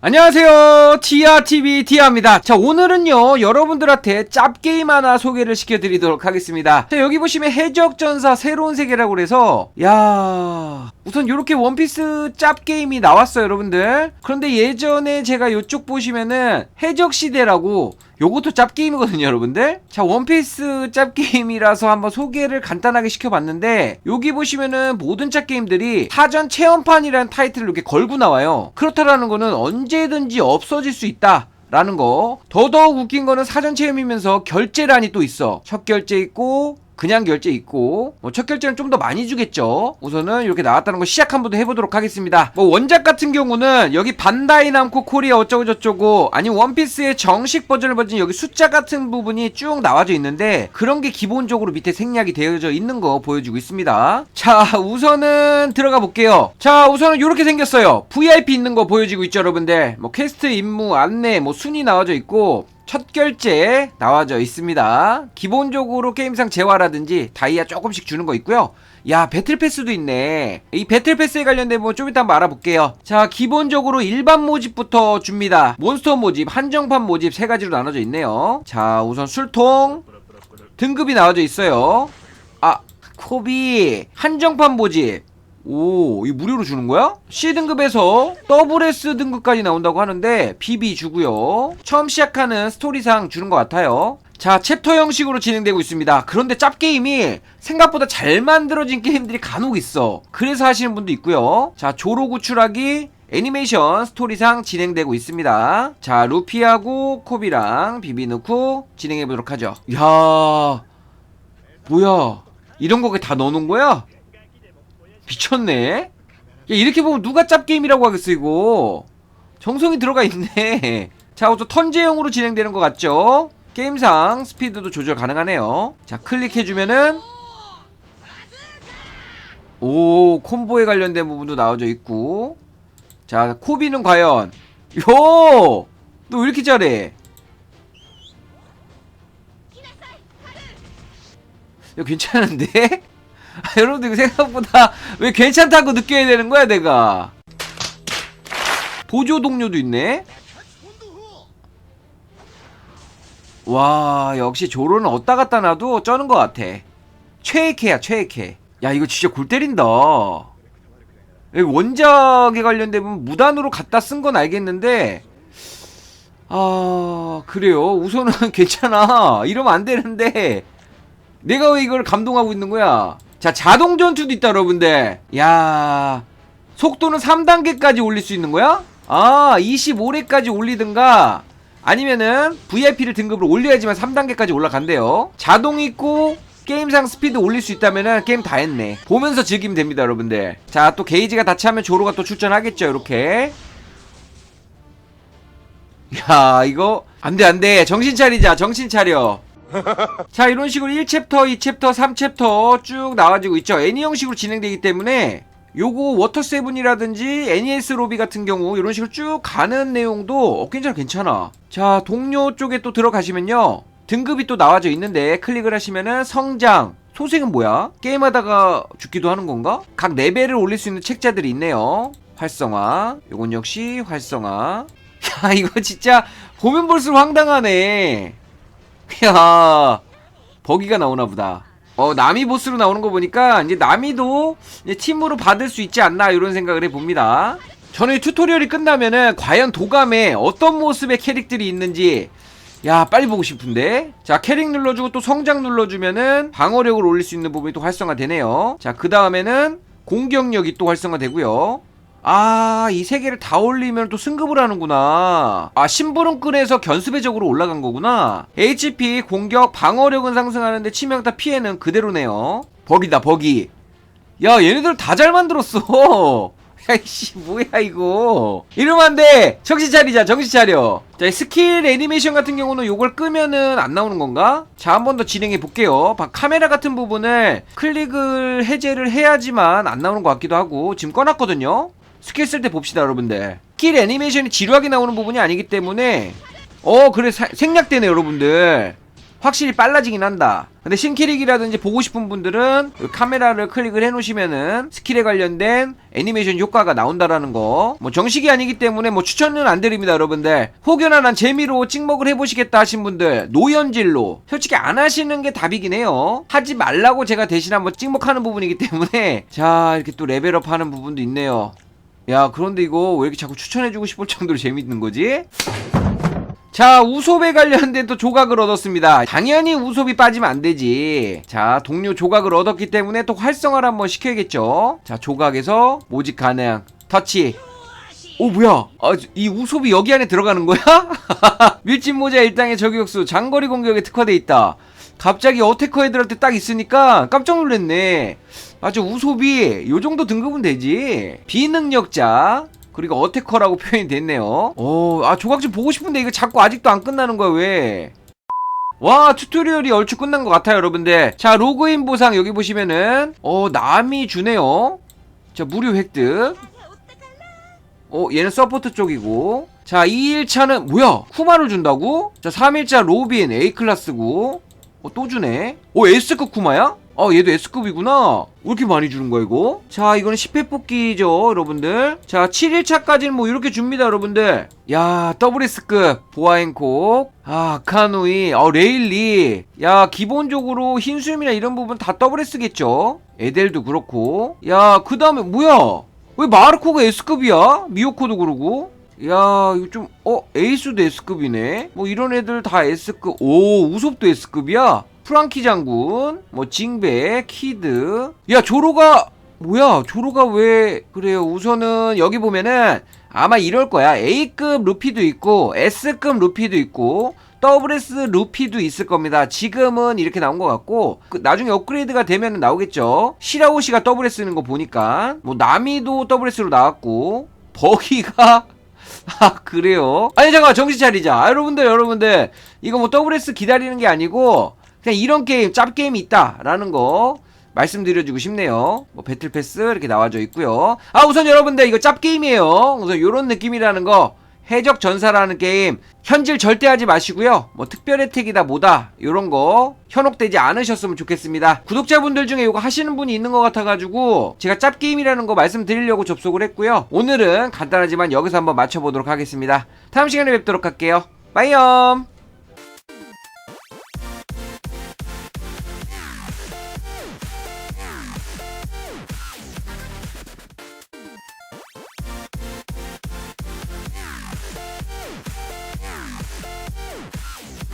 안녕하세요. 티아TV 티아입니다. 자 오늘은요 여러분들한테 짭게임 하나 소개를 시켜드리도록 하겠습니다. 자 여기 보시면 해적전사 새로운 세계라고 그래서 야 우선 이렇게 원피스 짭 게임이 나왔어요 여러분들. 그런데 예전에 제가 이쪽 보시면은 해적시대라고 요것도 짭 게임이거든요 여러분들. 자 원피스 짭 게임이라서 한번 소개를 간단하게 시켜봤는데 여기 보시면은 모든 짭 게임들이 사전 체험판이라는 타이틀을 이렇게 걸고 나와요. 그렇다라는 거는 언제든지 없어질 수 있다 라는 거. 더더욱 웃긴 거는 사전 체험이면서 결제란이 또 있어. 첫 결제 있고 그냥 결제 있고 뭐 첫 결제는 좀 더 많이 주겠죠. 우선은 이렇게 나왔다는 거 시작 한번 해보도록 하겠습니다. 뭐 원작 같은 경우는 여기 반다이 남코 코리아 어쩌고 저쩌고 아니 원피스의 정식 버전을 버전 여기 숫자 같은 부분이 쭉 나와져 있는데 그런 게 기본적으로 밑에 생략이 되어져 있는 거 보여주고 있습니다. 자 우선은 들어가 볼게요. 자 우선은 이렇게 생겼어요. VIP 있는 거 보여지고 있죠 여러분들. 뭐 퀘스트 임무 안내 뭐 순위 나와져 있고 첫 결제 나와져 있습니다. 기본적으로 게임상 재화라든지 다이아 조금씩 주는 거 있고요. 야 배틀 패스도 있네. 이 배틀 패스에 관련된 부분 좀 이따 한번 알아볼게요. 자 기본적으로 일반 모집부터 줍니다. 몬스터 모집, 한정판 모집 세 가지로 나눠져 있네요. 자 우선 술통 등급이 나와져 있어요. 아 코비 한정판 모집. 오, 이 무료로 주는 거야? C등급에서 더블 S 등급까지 나온다고 하는데 BB 주고요. 처음 시작하는 스토리상 주는 것 같아요. 자, 챕터 형식으로 진행되고 있습니다. 그런데 짭게임이 생각보다 잘 만들어진 게임들이 간혹 있어. 그래서 하시는 분도 있고요. 자, 조로 구출하기 애니메이션 스토리상 진행되고 있습니다. 자, 루피하고 코비랑 비비 넣고 진행해 보도록 하죠. 야 뭐야. 이런 거다 넣어놓은 거야? 미쳤네. 야, 이렇게 보면 누가 짭게임이라고 하겠어, 이거. 정성이 들어가 있네. 자, 우선 턴제형으로 진행되는 것 같죠? 게임상 스피드도 조절 가능하네요. 자, 클릭해주면은, 오, 콤보에 관련된 부분도 나와져 있고. 자, 코비는 과연, 요! 너 왜 이렇게 잘해? 야, 괜찮은데? 아, 여러분들 이거 생각보다 왜 괜찮다고 느껴야 되는 거야 내가? 보조 동료도 있네. 와 역시 조로는 어디다 갖다 놔도 쩌는 것 같아. 최애캐야 최애캐. 야 이거 진짜 골 때린다. 원작에 부분 무단으로 갖다 쓴 건 알겠는데. 아 그래요? 우선은 괜찮아. 이러면 안 되는데. 내가 왜 이걸 감동하고 있는 거야 자 자동 전투도 있다 여러분들. 야 속도는 3단계까지 올릴 수 있는 거야? 아 25렙까지 올리든가 아니면은 VIP를 등급을 올려야지만 3단계까지 올라간대요. 자동 있고 게임상 스피드 올릴 수 있다면은 게임 다 했네. 보면서 즐기면 됩니다 여러분들. 자 또 게이지가 다 차면 조로가 또 출전하겠죠 이렇게. 야 이거 안 돼 안 돼. 정신 차리자 정신 차려 자 이런 식으로 1챕터 2챕터 3챕터 쭉 나와지고 있죠. 애니 형식으로 진행되기 때문에 요거 워터7이라든지 NES 로비 같은 경우 이런 식으로 쭉 가는 내용도 어, 괜찮아 괜찮아. 자 동료 쪽에 또 들어가시면요. 등급이 또 나와져 있는데 클릭을 하시면은 성장 소생은 뭐야? 게임하다가 죽기도 하는 건가? 각 레벨을 올릴 수 있는 책자들이 있네요. 활성화 요건 역시 활성화. 야 이거 진짜 보면 볼수록 황당하네 야 버기가 나오나 보다. 어 나미 보스로 나오는 거 보니까 이제 나미도 이제 팀으로 받을 수 있지 않나 이런 생각을 해봅니다. 저는 이 튜토리얼이 끝나면은 과연 도감에 어떤 모습의 캐릭들이 있는지 야 빨리 보고 싶은데 자 캐릭 눌러주고 또 성장 눌러주면은 방어력을 올릴 수 있는 부분이 또 활성화되네요 자 그 다음에는 공격력이 또 활성화되고요 아, 이 세 개를 다 올리면 또 승급을 하는구나. 아, 심부름끈에서 견수배적으로 올라간 거구나. HP, 공격, 방어력은 상승하는데 치명타 피해는 그대로네요. 버기다, 버기. 야, 얘네들 다 잘 만들었어. 야이씨, 뭐야, 이거. 이러면 안 돼! 정신 차리자, 정신 차려. 자, 스킬 애니메이션 같은 경우는 요걸 끄면은 안 나오는 건가? 자, 한 번 더 진행해 볼게요. 바- 카메라 같은 부분을 클릭을 해제를 해야지만 안 나오는 것 같기도 하고, 지금 꺼놨거든요? 스킬 쓸 때 봅시다 여러분들 스킬 애니메이션이 지루하게 나오는 부분이 아니기 때문에 어 그래 사- 생략되네 여러분들 확실히 빨라지긴 한다. 근데 신캐릭이라든지 보고 싶은 분들은 이 카메라를 클릭을 해 놓으시면은 스킬에 관련된 애니메이션 효과가 나온다라는 거. 뭐 정식이 아니기 때문에 뭐 추천은 안 드립니다, 여러분들. 혹여나 난 재미로 찍먹을 해 보시겠다 하신 분들 노연질로 솔직히 안 하시는 게 답이긴 해요. 하지 말라고 제가 대신 한번 찍먹하는 부분이기 때문에 자, 이렇게 또 레벨업 하는 부분도 있네요. 야, 그런데 이거 왜 이렇게 자꾸 추천해주고 싶을 정도로 재밌는 거지? 자, 우솝에 관련된 또 조각을 얻었습니다. 당연히 우솝이 빠지면 안 되지. 자, 동료 조각을 얻었기 때문에 또 활성화를 한번 시켜야겠죠. 자, 조각에서 모집 가능. 터치. 오, 뭐야? 아, 이 우솝이 여기 안에 들어가는 거야? 밀짚 모자 일당의 저격수 장거리 공격에 특화돼 있다. 갑자기 어태커 애들한테 딱 있으니까 깜짝 놀랐네. 아주 우솝이 요 정도 등급은 되지. 비능력자. 그리고 어태커라고 표현이 됐네요. 오, 아 조각 좀 보고 싶은데 이거 자꾸 아직도 안 끝나는 거야 왜? 와 튜토리얼이 얼추 끝난 것 같아요 여러분들 자 로그인 보상 여기 보시면은 어 남이 주네요 자 무료 획득 어 얘는 서포트 쪽이고 자 2일차는 뭐야 쿠마를 준다고? 자 3일차 로빈 A클래스고 어 또 주네? 어 S급 쿠마야? 어 얘도 S급이구나. 왜 이렇게 많이 주는 거야 이거? 자 이거는 10회 뽑기죠 여러분들. 자 7일차까지는 뭐 이렇게 줍니다 여러분들. 야 WS급. 보아행콕. 아 아카누이. 어 레일리. 야 기본적으로 흰수염이나 이런 부분 다 WS겠죠? 에델도 그렇고. 야 그 다음에 뭐야? 왜 마르코가 S급이야? 미오코도 그러고 야 이거 좀 어 에이스도 S급이네? 뭐 이런 애들 다 S급. 오 우솝도 S급이야? 프랑키 장군 뭐 징베 키드. 야 조로가 뭐야? 조로가 왜 그래요? 우선은 여기 보면은 아마 이럴 거야. A급 루피도 있고 S급 루피도 있고 WS 루피도 있을 겁니다. 지금은 이렇게 나온 것 같고 그 나중에 업그레이드가 되면 나오겠죠. 시라오시가 WS는 거 보니까. 뭐 나미도 WS로 나왔고 버기가 아 그래요? 아니 잠깐 정신 차리자. 아, 여러분들 여러분들 이거 뭐 WS 기다리는 게 아니고 그냥 이런 게임 짭 게임이 있다라는 거 말씀드려주고 싶네요. 뭐 배틀 패스 이렇게 나와져 있고요. 아 우선 여러분들 이거 짭 게임이에요. 우선 이런 느낌이라는 거 해적 전사라는 게임 현질 절대 하지 마시고요. 뭐 특별 혜택이다 뭐다 이런 거 현혹되지 않으셨으면 좋겠습니다. 구독자분들 중에 이거 하시는 분이 있는 것 같아가지고 제가 짭 게임이라는 거 말씀드리려고 접속을 했고요. 오늘은 간단하지만 여기서 한번 맞춰보도록 하겠습니다. 다음 시간에 뵙도록 할게요. 빠이염.